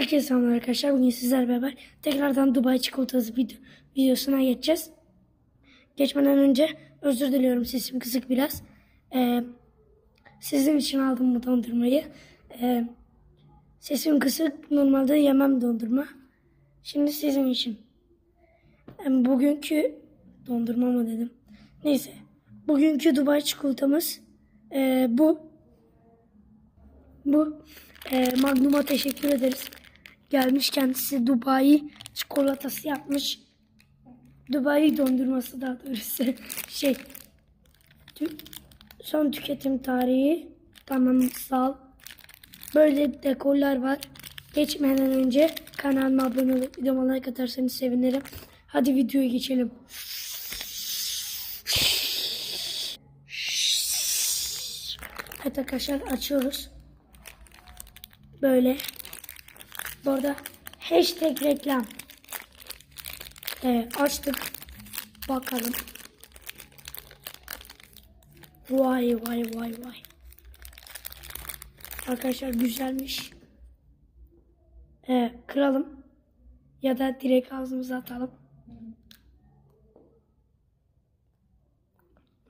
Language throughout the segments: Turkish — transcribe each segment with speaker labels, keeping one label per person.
Speaker 1: Herkese selamlar arkadaşlar. Bugün sizlerle beraber tekrardan Dubai çikolatası video, videosuna geçeceğiz. Geçmeden önce özür diliyorum sesim kısık biraz. Ee, sizin için aldım bu dondurmayı. Ee, sesim kısık normalde yemem dondurma. Şimdi sizin için. Ee, bugünkü dondurma mı dedim. Neyse. Bugünkü Dubai çikolatamız ee, bu. Bu e, Magnum'a teşekkür ederiz. Gelmiş kendisi Dubai çikolatası yapmış. Dubai dondurması daha doğrusu. Şey. son tüketim tarihi tamamsal. Böyle dekorlar var. Geçmeden önce kanalıma abone olup videoma like atarsanız sevinirim. Hadi videoya geçelim. Evet arkadaşlar açıyoruz. Böyle. Bu arada hashtag reklam. Ee, açtık. Bakalım. Vay vay vay vay. Arkadaşlar güzelmiş. Ee, kıralım. Ya da direkt ağzımıza atalım.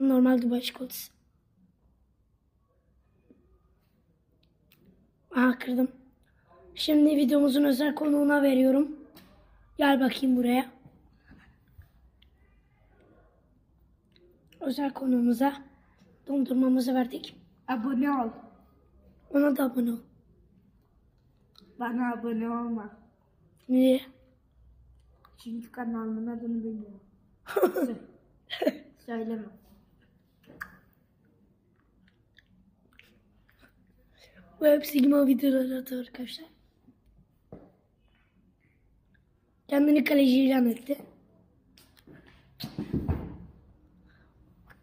Speaker 1: Normal Dubai çikolatası. Aha kırdım. Şimdi videomuzun özel konuğuna veriyorum. Gel bakayım buraya. Özel konuğumuza dondurmamızı verdik.
Speaker 2: Abone ol.
Speaker 1: Ona da abone ol.
Speaker 2: Bana abone olma.
Speaker 1: Niye?
Speaker 2: Çünkü kanalımın adını bilmiyorum. Söyleme.
Speaker 1: Bu hep Sigma videoları atıyor arkadaşlar. Kendini kaleci ilan etti.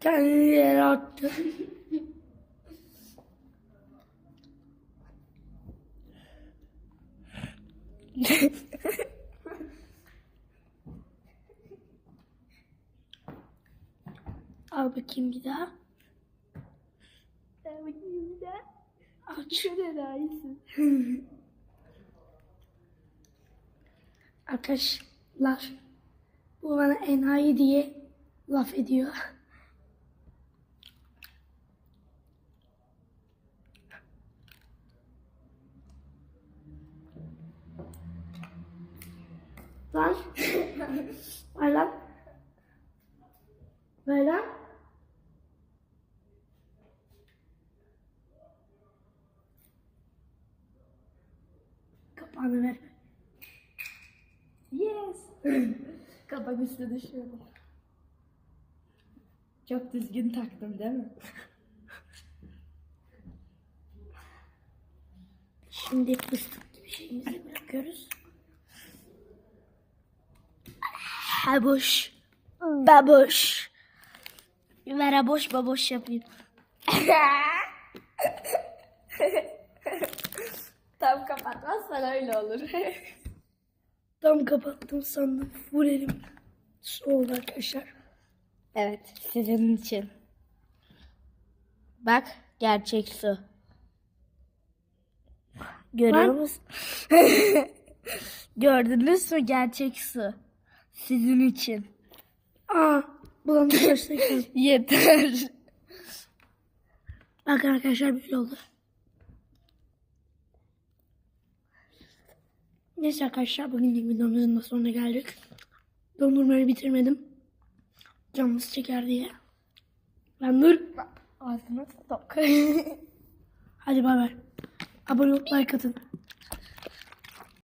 Speaker 1: Kendini yere attı. Al bakayım bir daha.
Speaker 2: Al bakayım bir daha.
Speaker 1: Aç.
Speaker 2: Şöyle daha iyisin.
Speaker 1: Arkadaşlar bu bana enayi diye laf ediyor. Lan. Ver lan. Ver lan. Kapağını ver.
Speaker 2: Kapak üstü düşüyordu. Çok düzgün taktım değil mi?
Speaker 1: Şimdi fıstık gibi şeyimizi bırakıyoruz. Haboş. Baboş. Ver haboş baboş yapayım.
Speaker 2: Tam kapatmazsan öyle olur.
Speaker 1: Tam kapattım sandım. Full elim. Oldu arkadaşlar.
Speaker 2: evet, sizin için. Bak, gerçek su. Görüyor musun? Gördünüz mü gerçek su? Sizin için.
Speaker 1: Aa, bulandı.
Speaker 2: Yeter.
Speaker 1: Bakın arkadaşlar böyle oldu. Neyse arkadaşlar bugünlük videomuzun da sonuna geldik. Dondurmayı bitirmedim. Canımız çeker diye. Ben dur.
Speaker 2: Ağzına sok.
Speaker 1: Hadi bay bay. Abone olup like atın.